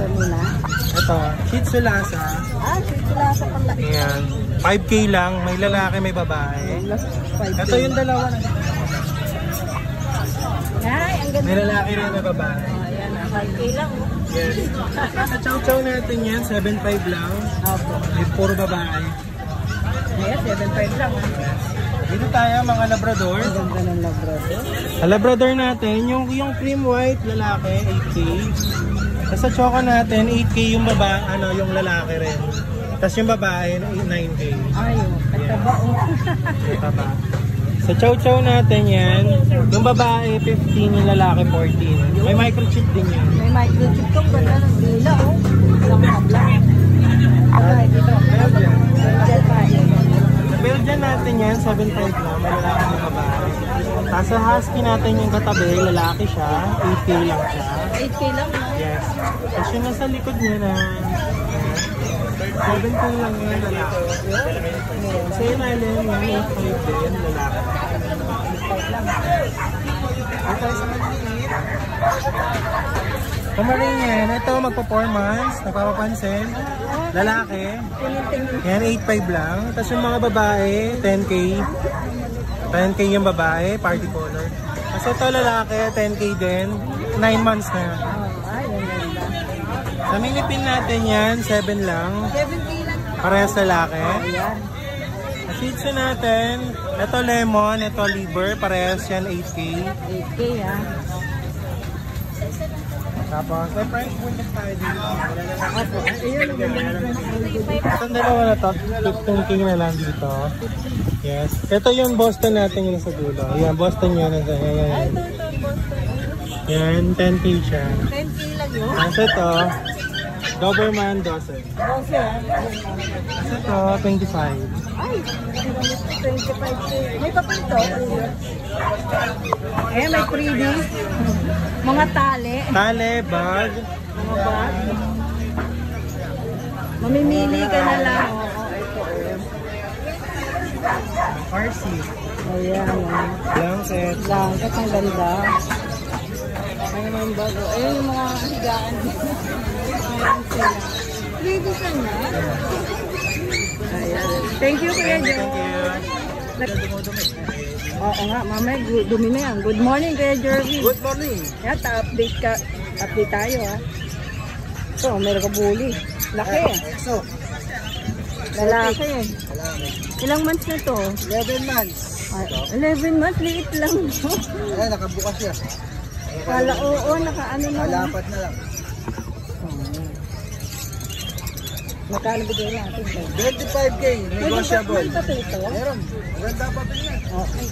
Ito muna. Ito, Shih Tzu Lhasa. Ah, sila sa pala. Ayan. 5K lang. May lalaki, may babae. Ito yung dalawa. Ay, ang ganda. May lalaki rin, may babae. Ayan, 5K lang. oh. Yes. Sa chow chow natin yan, 7.5 lang. Opo. May puro babae. Ayan, 7.5 lang. ah. Dito tayo, mga labrador. Ang ganda ng labrador. Sa labrador natin, yung, yung cream white lalaki, 8K. Tapos sa choco natin, 8K yung baba, ano, yung lalaki rin. Tapos yung babae, 9K. Ay, oh, ito ba? oh. Ito ba? Sa chow chow natin yan, yung babae 15, yung lalaki 14. May microchip din yan. May microchip to. Ganda ng dila, oh. Isang habla. Okay, dito. Belgian. Diyan tayo. Sa Belgian natin yan, 7.5 lang, may lalaki yung babae. Tapos sa husky natin yung katabi, lalaki siya, 8K lang siya. 8K lang. Tapos yung nasa likod niya na 7K lang yun, lalaki. Sa ilalim, yung 8.5 din, lalaki. Yan, ito magpa 4 months, nagpapapansin. Lalaki, yan 8.5 lang. Tapos yung mga babae, 10K. 10K yung babae, party color. Tapos ito lalaki, 10K din. 9 months na. Ay, ganda. Sa minipin natin yan, 7 lang. 7K lang. Parehas lalaki. Ayan. Sa Shih Tzu natin, ito lemon, ito liver, parehas yan 8K. 8K, ah. Tapos, may price point tayo dito. Opo. Ayun, ang Itong dalawa na to, 15K na lang dito. Yes. Ito yung Boston natin yung nasa dulo. Yan, Boston yun. Nasa, yan, yan, Ay, yan. ito, ito, Boston. Yan, 10K siya. 10K lang yun. Tapos ito, Doberman dozen. Tapos ito, 25. Ay, 25K. May papel to. Eh, may freebies. Mga tali. Tale, bag. Mga bag. Mamimili ka na lang. RC. Ayan. ah. Blanket. Blanket, ang ganda. Ano naman bago? Ayun yung mga higaan. Meron sila. Freebies lang na. Ayan. Thank you, Kuya Thank you. Oo nga, mamaya gu- dumi na yan. Good morning, Kuya Jervy. Good morning. Yan, ta-update ka. Update tayo, ha. So, meron ka bully. Laki. So, Lalaki. Ilang months na to? 11 months. Ah, 11 months, liit lang. Ayan, nakabukas siya. Kala, oo, naka-ano na. Alapat na lang. Magkano bigay natin? 25K, Negotiable. May ito? Meron. Maganda pa pa yan. Okay.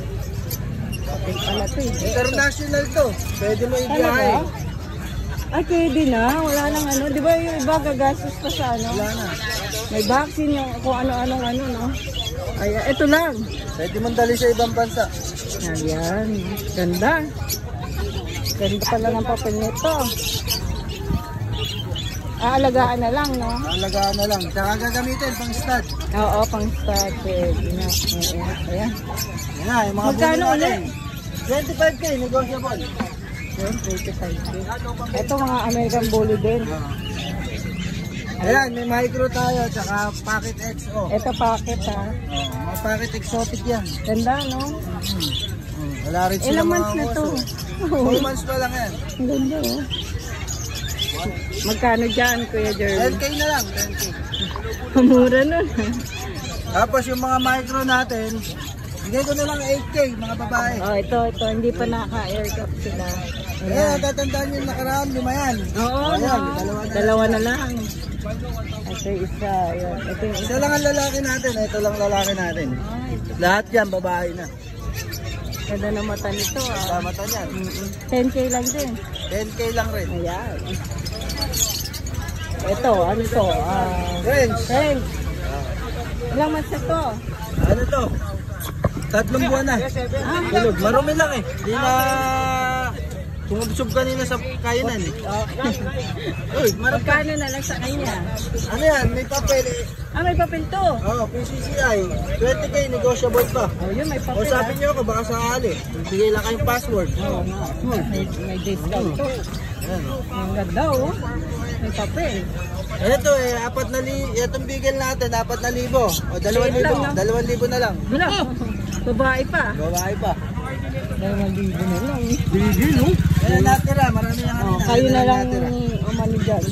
Papel pala to eh. International to. Pwede mo ibiyahe. Ay, pwede na. Wala nang ano. Di ba yung iba gagastos pa sa ano? Wala na. May vaccine yung kung ano-anong ano, no? Ay, ito lang. Pwede mong dali sa ibang bansa. Ayan. Ganda. Ganda pala ng papel nito. Aalagaan na lang, no? Alagaan na lang. Tsaka gagamitin pang stud. Oo, pang stud. Pwede na. Oo, Ayan. Yan na, yung mga Magkano natin. 25K, negotiable. Ayan, 35K. Ito mga American Bully din. Ayan, may micro tayo, tsaka Pocket XO. Ito packet, ha? Oh, mga Pocket Exotic yan. Ganda, no? Hmm, Wala rin sila Ilang months na to? 4 months pa lang yan. Ang ganda, oh. Magkano dyan, Kuya Jerry? 10K na lang, 10K. Mura nun. Tapos yung mga micro natin, bigay ko na lang 8K, mga babae. oh, ito, ito. Hindi pa naka-aircraft sila. Ayan, tatandaan yung nakaraan, lima yan. Oo, Ayan, dalawa na. Dalawa na lang. Ito isa. Ayan. Ito yung isa. Isa lang ang lalaki natin, ito lang lalaki natin. Ay, Lahat yan, babae na. Ganda ng mata nito, ah. Tama ta yan. 10k lang din. 10K lang rin. Ayan. Ito, ano to? Ah, French, French. Ilang months na to? ano to? Tatlong buwan na. Ah, marumi lang eh. Di na Sumubsob kanina sa kainan eh. Uy, marap ka. Magkano na lang sa kanya? Ano yan? May papel eh. Ah, may papel to. Oo, oh, PCCI. 20k, negotiable pa. Oh, yun, may O papel. sabi ah. niyo ako, baka sakali. Bigay lang kayong password. Oo nga. May, may discount to. Ayan, oh. Ang ganda, oh. May papel. Ito eh, apat na li itong bigel natin, apat na libo. O, dalawang libo. Dalawang libo na lang. Wala. Babae pa. Babae pa. Dalawang libo na lang. Bigel, no? Ayan natira, marami na Oh, kanina. kayo na lang umano dyan.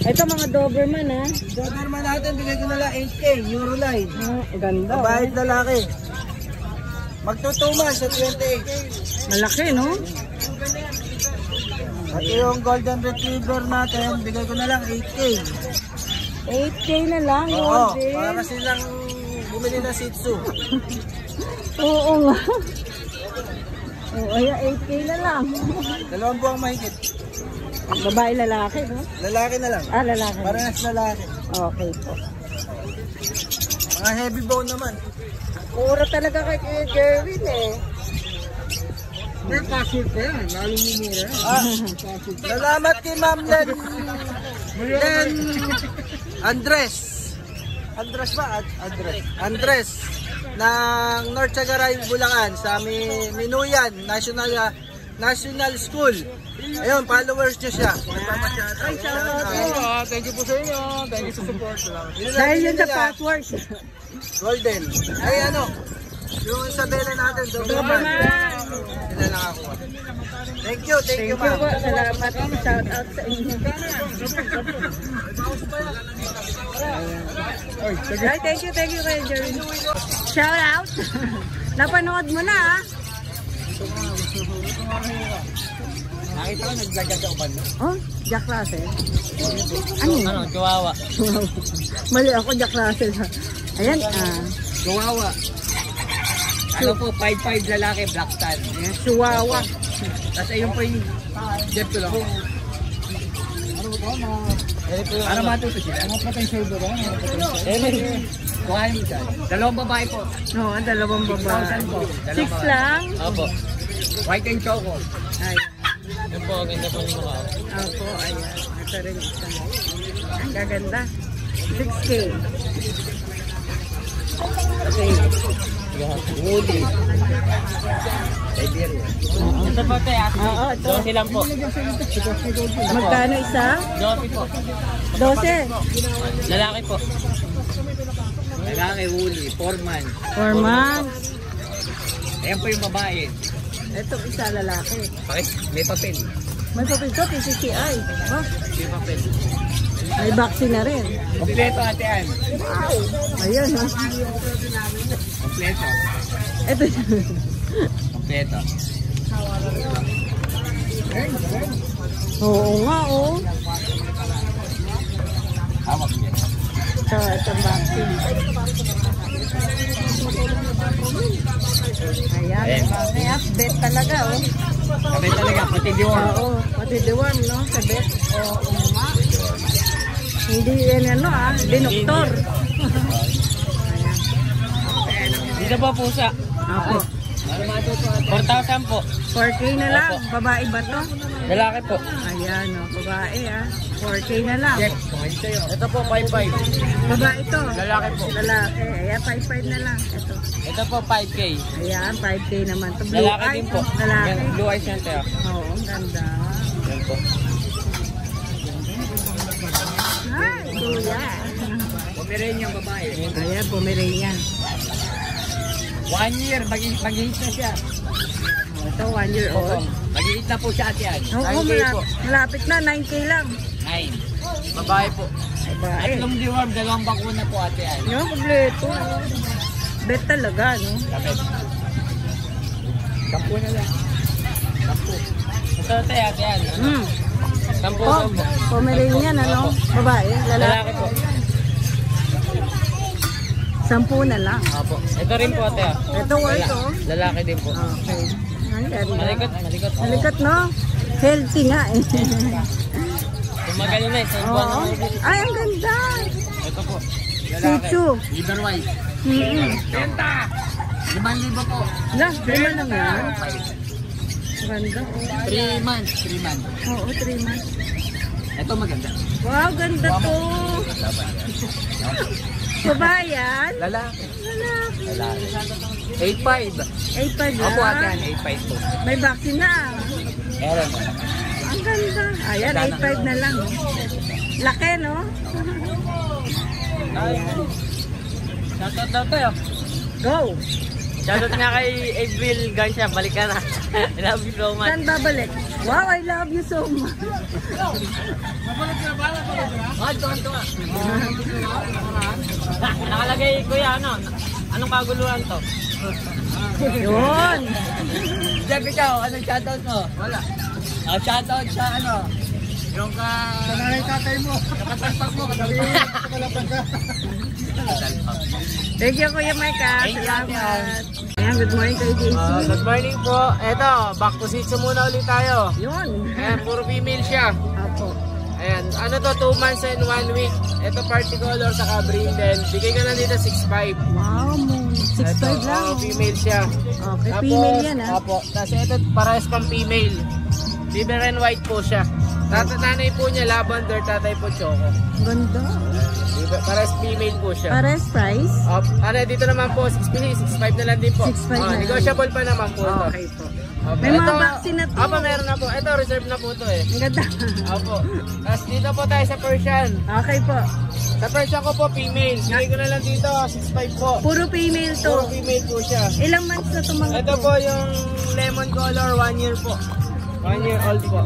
Ito mga Doberman, ha? Doberman natin, bigay ko na lang 8k, Euroline. Oh, ganda, oh. Babae at lalaki. Magtutuman sa 28. Malaki, no? At yung golden retriever natin, bigay ko na lang 8k. 8K na lang, Oo, para silang bumili ng Shih Tzu. Oo nga. Oo, ay 8K na lang. Dalawang buwang mahigit. Babae, lalaki, no? Lalaki na lang. Ah, lalaki. Parehas lalaki. Okay po. Mga heavy bone naman. Mura talaga kay Kuya Jerwin, eh. May password pa yan. Lalo mo mura yan. Ah, salamat kay Ma'am Len. Len Andres. Andres ba? Ad- Andres. Andres. Ng North Sagaray, Bulacan. Sa Mi- Minuyan National ah, National School. Ayun, followers niyo siya. Ay, Ah, thank you po sa inyo. Thank you sa support. Dahil yun sa password. Golden. Ay, ano? Yung sa bela natin, Doberman. Doberman. Nakakuha. Thank you, thank, Thank you, you ma'am. po. Salamat. Shout out sa inyo. Ay, thank you, thank you Kuya Jerwin. Shout out. Napanood mo na, ah. Nakita ko, naglagad ako ba? Oh, Jack Russell. Ano? Ano, kawawa. Mali ako, Jack Russell. ha. Ayan, ah. Kawawa. Ano po, 5'5 lalaki, black tan. Ayan, Chihuahua. Tapos ayun po yung jet ko lang. Para matuto sila. Ano potential ba ba? Eh, kuhain mo dyan. Dalawang babae po. Oo, oh, dalawang babae. 6,000 po. Six lang? Opo. White and choco. Ay, Yan po, ganda po yung mga. opo, ayan. Ito rin isa. Ang gaganda. 6K. Okay. Siberia. Ito po te, ate. Oo, ito. Dosi lang po. Magkano isa? Dosi po. 12. Lalaki po. Lalaki, Woody. Foreman. Four months. Ayan po yung babae. Ito isa lalaki. Bakit? May papel. May papel to, PCCI. Oh, May papel. may vaccine na rin. Kompleto ate Ann. Ayun, ha. Kompleto. Ito. Kompleto. Oo nga, oh. Hawak niya. Ito, itong vaccine. Ayan. Ayan. Bet talaga, oh. Kapit talaga, pati diwan. Oo, pati diwan, no? Sa bet. Oo nga. Hindi yan ano, ah. Dinoktor. Dito po pusa. Ako. 4,000 po. 4K na lang. Babae ba to? Lalaki po. Ayan, oh. Babae, ah. 4K na lang. Check. Ito po, 5,500. Babae to. Lalaki po. Lalaki. Ayan, 5-5 na lang. Ito. Ito po, 5K. Ayan, 5K naman. To blue Lalaki eye. din po. Lalaki. Yan, blue eyes yan tayo. Oo, ang ganda. Yan po. Hi, kuya. Pomeranian babae. Ayan, Pomeranian. One year, mag-hit na siya. Oh, Ito, 1 year old. Mag-hit na po siya ate yan. Oo, 9K po. malapit, malapit na. 9K lang. 9. Babae po. Babae. Tatlong deworm, dalawang bakuna po ate yan. Yung kompleto. Bet talaga, no? Kapit. Sampu na lang. Sampu. Ito ate ate yan. Ano? Hmm. Sampu Oh, sampu. Pomeranian, ano? Babae, lalaki. Lalaki po. Sampu na lang. Opo. Ito rin po ate ah. Ito, worth, Lala- oh. Lalaki din po. Okay. Ang ganda. Malikot, malikot. Malikot, no? Healthy nga, eh. Tumagal na eh. Sa buwan Oo. na ulit. Ay, ang ganda. Ito po. Shih Tzu. Liver white. Benta! 5,000 po. Lah, lima lang yan. Ganda. oh. 3 months, 3 months. Oo, 3 months. Ito maganda. Wow, ganda to. Babayan? Lalaki. Lalaki. Lalaki. 8.5. 8.5 Opo ate, lang. 8.5 po. May vaccine na. Meron. Ang ganda. Ayan, 8.5 na lang. Laki, no? Shoutout daw tayo. Go. Shoutout nga kay April Garcia, balik ka na. I love you so much. Saan babalik? Wow, I love you so much. Ah, tuwan tuwa. Nakalagay kuya, ano? Anong kaguluhan to? Yun. Jeff, ikaw, anong shoutout mo? Wala. Ah, shoutout sa ano? Yung ka... Sa nanay tatay mo. Nakatalpak mo, katabi kalapag ka. Thank you, Kuya Micah. Thank you, Salamat. Ayan, good morning kay JC. Ah, good morning po. Eto, back to Sitsu muna ulit tayo. Yun. Ayan, puro female siya. Apo. Ayan, ano to, 2 months and 1 week. Ito party color sa brindle. Bigay ka na dito 6'5". Wow, mo. 6.5 lang. Oh, female siya. Okay, female yan ah. Apo, kasi ito parehas pang female. Liver and white po siya. Tata nanay po niya lavender, tatay po choco. Ganda. Liver, parehas female po siya. Pares price? Up, ano, dito naman po, 6 6'5 na lang din po. 6'5 na Ah, negotiable pa naman po ito. Okay po. Opo, May mga vaccine na to. Opo, meron na po. Ito, reserve na po to eh. Ang ganda. Opo. Tapos dito po tayo sa Persian. Okay po. Sa Persian ko po, female. Bigay ko na lang dito, 6'5 po. Puro female to. Puro female po siya. Ilang months na mga Ito to? po yung lemon color, 1 year po. 1 year old po.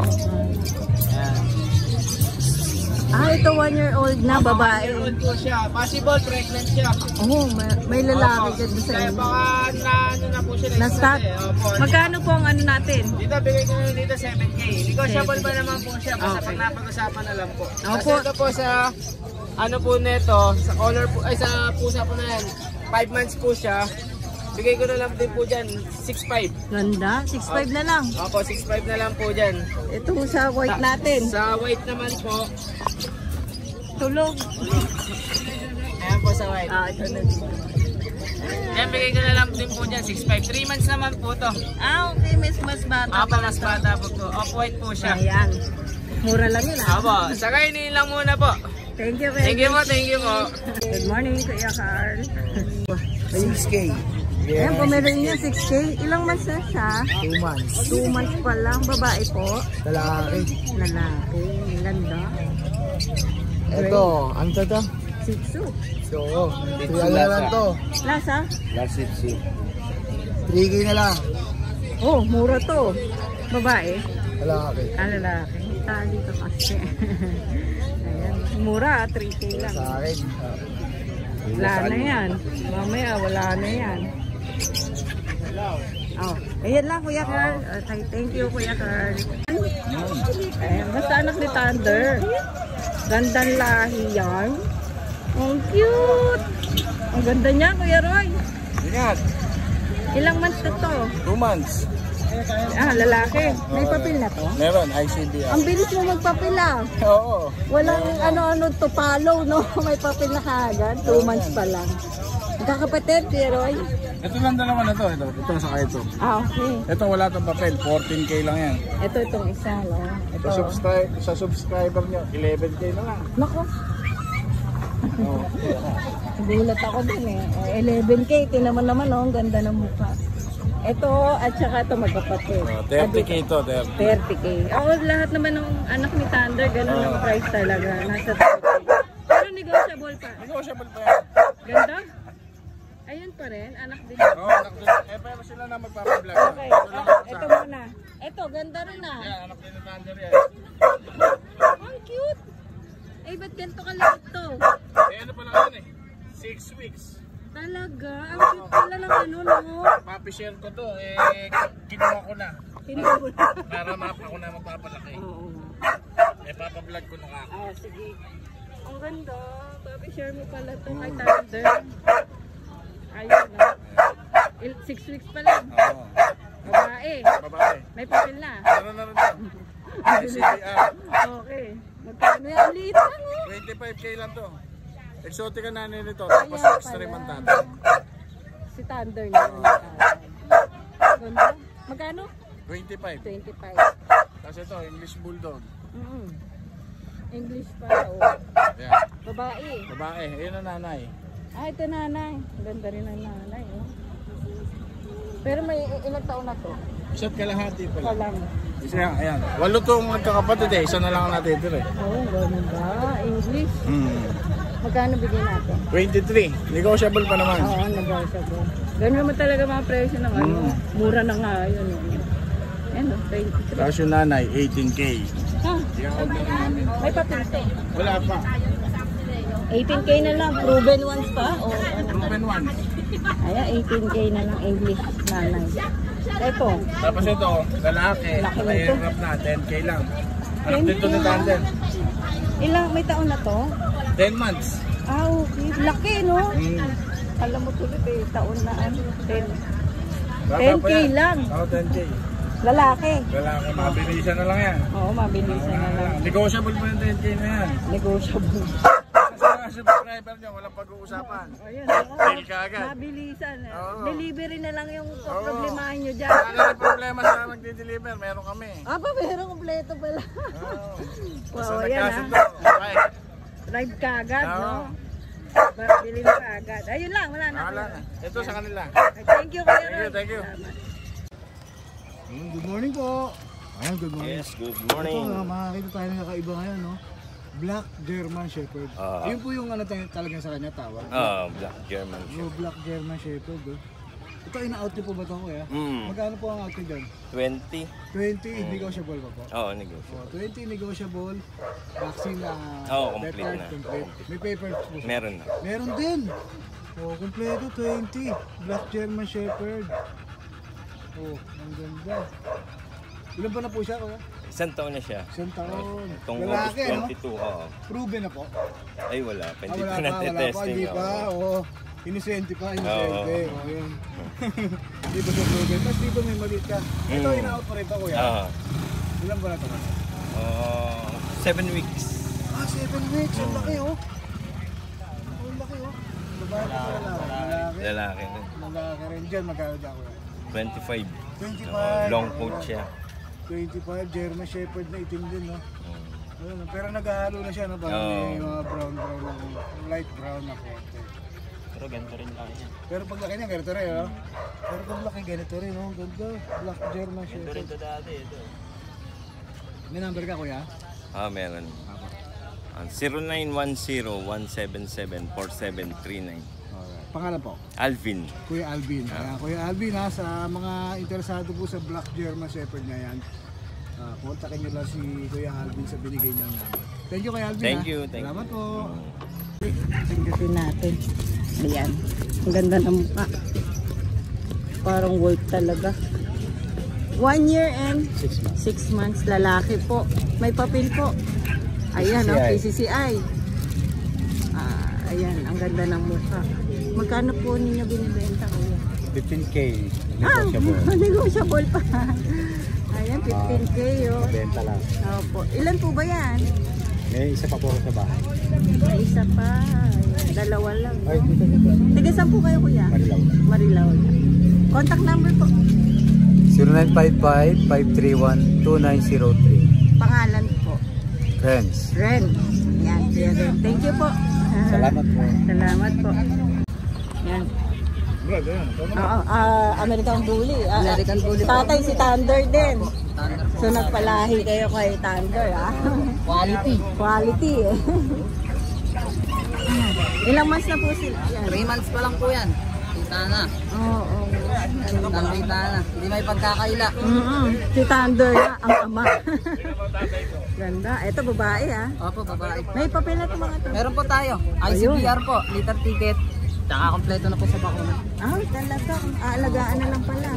Ah, ito one year old na One year babae. old po siya. Possible pregnant siya. Oh, may, may lalaki Opo. dyan sa Kaya inyo. baka na ano na po siya. Na month eh. Opo. Magkano po ang ano natin? Dito, bigay ko na dito 7K. Negotiable pa naman po siya. Basta Okay. pag napag-usapan na lang po. Kasi Opo. ito po sa, ano po neto, sa color po, ay sa pusa po na yan. 5 months po siya. Bigay ko na lang din po dyan, 6'5". Ganda. 6.5 na lang. Opo, 6'5 na lang po dyan. Ito sa white natin. Sa white naman po, Tulog. ayan po sa white. Ah, ito na. Yan, bigay ko na lang din po dyan, 6'5". 3 months naman po to. Ah, okay. Mas, mas bata. Apa, mas bata po to. Off-white po siya. Ayan. Mura lang yun ah. Opo, sa kainin lang muna po. Thank you, Thank you very po, thank you po. Good morning, Kuya Carl. 6K. Ayan, Pomeranian 6K. Ilang months na siya? 2 months. 2 months pa lang. Babae po. Lalaki. Lalaki. Ang Ganda. Ito, to to? Shih Tzu. So, 3 ano na lang to. Lasa? Last 3K na lang. Oh, mura to. Babae. Lalaki. Ah, lalaki. Tali ka kasi. Ayan. Mura, 3K lang. Sa akin. Wala na yan. Mamaya, wala na yan. Oh, ayan lang Kuya Carl. Okay, thank you Kuya Carl. Ayan, basta anak ni Thunder. Gandang lahi yan. Ang cute. Ang ganda niya Kuya Roy. Ingat. Ilang months na to? 2 months. Ah, lalaki. May papel na to? Meron, ICD. Ang bilis mo magpapil ah. Oo. Walang ano-ano to follow, no? May papel na kagad. Two months pa lang. Magkakapatid, Kuya Roy. Ito lang dalawa na to. Ito, ito saka ito. Ah, okay. Ito wala tong papel. 14k lang yan. Ito itong isa, no? Ito. Sa, subscribe, sa subscriber nyo, 11k na lang. Nako, Oo. gulat ako dun eh. Eh, 11K, tinaman naman, no? Ang ganda ng mukha. Ito, at saka ito magkapatid. Oh, 30k to. 30. 30K. Ako, lahat naman ng anak ni Thunder, ganun ang price talaga. Nasa 30K. Pero negotiable pa. Negotiable pa yan. Ganda? Ayun pa rin, anak din. Oo, anak din. Eh, pero sila na magpapablog. Okay, ah, ito muna. Ito, ganda rin ah. Yan, anak din ni Thunder yan. Ang cute! Eh, ba't ganito ka lang ito? Eh, ano pala yan eh? 6 weeks. Talaga? Ang cute pala ng ano, no? Papi-share ko to. Eh, kinuha ko na. Kinuha mo na. Para map ako na magpapalaki. Oo. Eh, papablog ko na nga. Ah, sige. Ang ganda. Papi, share mo pala ito kay Thunder. Ayun na. Il- Six weeks pa lang. Oo. Babae. Babae. May papel na. Meron na to. ICDR. Okay. Magkano yan? Ang liit lang, oh. 25k lang to. Exotic ang nanay nito. Ayan Tapos extreme ang pala. tatay. Si Thunder na yun. Ganda. Magkano? 25. 25. Tapos ito, English Bulldog. Mm English pa, oh. Ayan. Babae. Babae, ayun ang nanay. Ah, ito nanay. Ganda rin ang nanay, oh. Pero may ilang taon na to? Isa't kalahati pala. Kalam. Isa yan, ayan. Walo tong magkakapatid eh. Isa na lang ang natin eh. Oh, ganun ba? English. Hmm. Magkano bigyan natin? 23. Negotiable pa naman. Oo, negotiable. Ganun naman talaga mga presyo ng ano. Mm. Mura na nga yun. Ayan, oh, 23. Tapos yung nanay, 18K. Ah, may papel to. Wala pa. 18k na lang. Proven ones pa? O ano? Proven one. Ayan, 18k na lang English nanay. Ito, Tapos ito, lalaki. Mahirap na, 10K lang. Anak 10K dito ni Tandem. ilang may taon na to? 10 months. Ah, okay. Laki, no? Hmm. Alam mo tuloy, eh, taon na ano, 10. Baba 10K pa yan. lang. Oo, 10K. Lalaki. Lalaki, mabilisan na lang yan. Oo, mabilisan na lang. Negotiable pa yung 10K na yan. Negotiable. Mga subscriber nyo, walang pag-uusapan. Ayan, Deal ka agad. Mabilisan. eh. Oo. Delivery na lang yung Oo. problemahin nyo dyan. Wala na problema sa magdi-deliver, meron kami. Ah, pa, meron kompleto pala. Oo. Wow, Basta ayan, nagkasundo. Okay. Drive ka agad, Oo. no? Ba- Bilhin ka agad. Ayun lang, wala na. Wala na. Ito sa kanila. Ay, Thank you, Kuya Thank you, thank you. Salamat. Good morning po. Ayan, good morning. Yes, good Ito, morning. makakita tayo ng kakaiba ngayon, no? Black German Shepherd. Ah. Yun po yung ano tayo, talaga sa kanya tawag. Ah, Black German So, Shepherd. Black German Shepherd, oh. Ito, ina-out niyo po ba ito, kuya? Mm. Magkano po ang out niyo dyan? 20. 20, negotiable pa po. Oo, negosyo. Oh, 20 negotiable, vaccine na Oo, complete pepper, na. complete. May papers po. siya. Meron na. Meron din. Oh, kompleto 20. Black German Shepherd. Oh, ang ganda. Ilan ba na po siya, kuya? Isang taon na siya. Isang taon. Itong August Lalaki, no? 22, oo. Proven na po. Ay, wala. Ah, pa. Hindi wala pa pa, wala pa, hindi pa. oo. Oo. Inosente pa, inosente. Oo. Oh, yun. Hindi pa siya proven. Tapos dito may maliit ka. Ito, Mm. ina-out pa rin to, kuya. Ah. Ilan ba na ito? Oh, seven weeks. Ah, 7 weeks. Ang laki, oh. Ang laki, oh. Babae pa. Lalaki. Lalaki. Lalaki rin dyan. Magkano dyan, kuya? 25. 25. Oo, long coat siya. 25. German Shepherd na itim din, no? Mm. Ayun, pero naghahalo na siya, no? Parang Oo. may mga brown, brown, light brown na konti. Pero ganito rin lang yan. Pero pag laki niya, ganito rin, oh. Pero pag laki, ganito rin, oh. Ganda. Black German Shepherd. ito dati, ito. May number ka, kuya? Ah, meron. Ah, 0910-177-4739. Alright. Pangalan po? Alvin. Kuya Alvin. Ayan, Kuya Alvin ha, sa mga interesado po sa Black German Shepherd na yan, uh, kontakin nyo lang si Kuya Alvin sa binigay niyang number. Thank you Kuya Alvin Thank ha. you, thank Salamat you. po. Tingnan natin. Ayan. Ang ganda ng mukha. Parang wolf talaga. One year and Six months. six months. Lalaki po. May papel po. Ayan, oh, PCCI. Ah, ayan, ang ganda ng mukha. Magkano po ninyo binibenta kuya? 15K. Ah, negotiable pa. Ayan, 15K oh. Benta lang. Opo. Ilan po ba yan? May isa pa po sa bahay. May isa pa. Ayan, Dalawa lang. Ay, dito, dito. Tiga saan po kayo kuya? Marilaw. Marilaw. Contact number po. 0955-531-2903. Pangalan po. Friends. Ren. Yan, Kuya Ren. Thank you po. Salamat po. Salamat po. Yan. Oo, ah, American Bully. Ah, American Bully. Tatay si Thunder din. So nagpalahi kayo kay Thunder, ah. Quality. Quality, eh. Ilang months na po sila? Yan. 3 months pa lang po yan. Kita na. Oo, oo. Nakita na. Hindi may pagkakaila. Mm-mm. Si Thunder na, ang ama. Ganda. Ito babae, ah. Opo, babae. May papel na ito mga to. Meron po tayo. ICBR po. Liter ticket. Tsaka kompleto na po sa bakuna. Ah, talaga. Aalagaan na lang pala.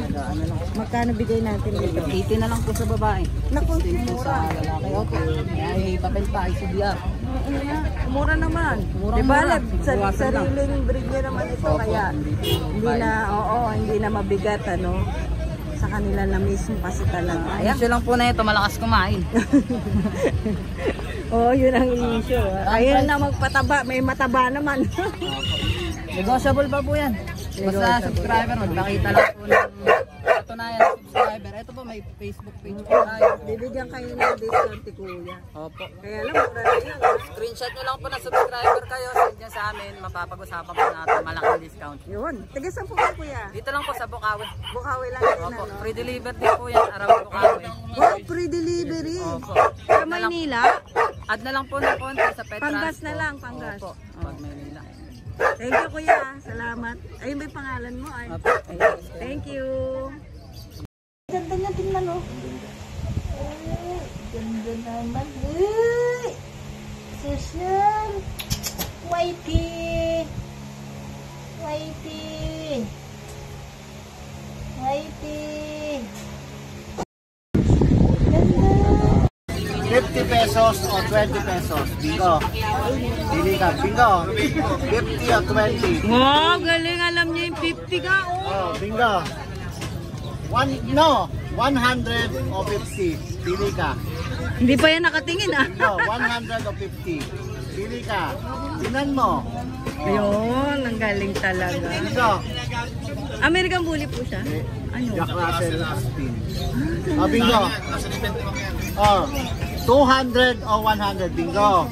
Magkano bigay natin dito? 80 na lang po sa babae. Naku, 16 po mura. sa lalaki. Opo. May papel pa. ICBR. Ano yan? Mura naman. Murang Di ba? mura. Sa, lang. sariling breed niya naman ito. Kaya hindi na, oo, hindi na mabigat, ano. Sa kanila na mismo kasi talaga. Ang issue lang po na ito, malakas kumain. Oo, yun ang issue. Ayun na magpataba. May mataba naman. Negotiable pa po yan. Basta subscriber, magpakita lang po ng katunayan subscriber. Ito po, may Facebook page po tayo. Bibigyan kayo ng discount ni Kuya. Opo. Kaya lang, yan. ah. Screenshot nyo lang po na subscriber kayo. Send nyo sa amin. Mapapag-usapan po natin malaking discount. Yun. Taga saan po kayo, Kuya? Dito lang po sa Bukawi. Bukawi lang Opo. ano? Free delivery din po yan. Around Bukawi. Oh, free delivery. Opo. Sa Maynila, Add na lang po ng konti sa pet Panggas na lang, Panggas. Opo. Pag Maynila. Thank you, Kuya. Salamat. Ay, may pangalan mo. Ay. Thank you. Ganda niya tingnan, oh. Ay, ganda naman. Uy! Pesos o 20 pesos. Bingo. Pili ka. Bingo. 50 o 20. Wow, galing. Alam niya yung 50 ka, oh. Oh, bingo. One, no. 100 o 50. Pili ka. Hindi pa yan nakatingin, ah. Bingo. 100 o 50. Pili ka. Tinan mo. Ayun, ang galing talaga. Bingo. American Bully po siya. Ano? Jack Russell Spin. Oh, bingo. Oh, 200 o 100. Bingo.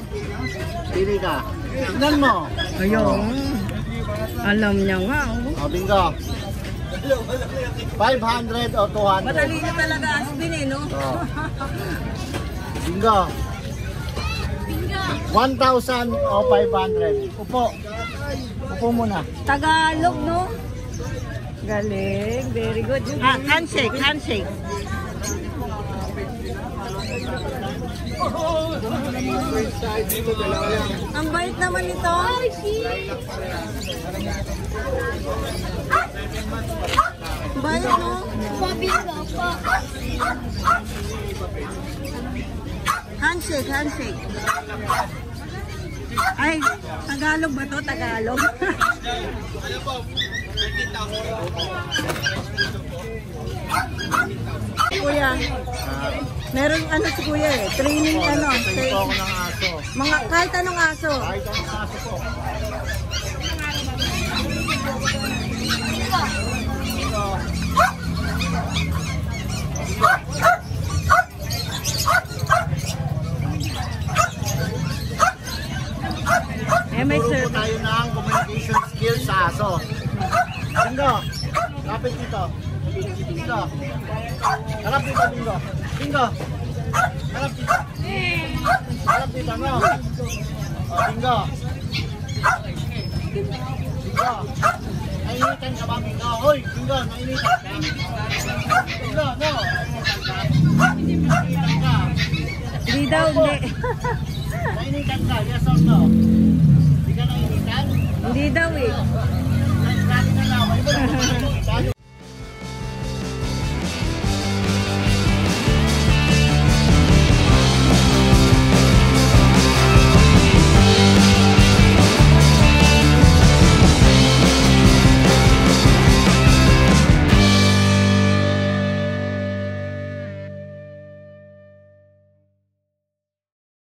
Pili ka. Tingnan mo. Ayun. Alam niya nga, oh. Oh, bingo. 500 o 200. Madali na talaga Aspen eh, no? Oh. Bingo. 1,000 o 500. Upo. Upo muna. Tagalog, no? Galing. Very good. Ha, handshake, handshake. Ang bait naman nito. Bait, no? Handshake, handshake. Ay, Tagalog ba to? Tagalog? Kuya, meron ano si kuya eh, training ano, Ito sa- ako ng aso. mga kahit anong aso. Kahit ang aso ko. Eh, may po service. tayo ng communication skills sa aso. Bingo. Kapit dito. Bingo. Harap dito, bingo. Bingo. Harap dito. Harap dito, no? O, bingo. Bingo. Nainitan ka ba, bingo? Hoy, bingo, nainitan ka. Bingo, no? Nainitan ka. Hindi daw, hindi. Nainitan ka, yes or no? Hindi ka nainitan? Hindi daw eh. Lagi na laway mo.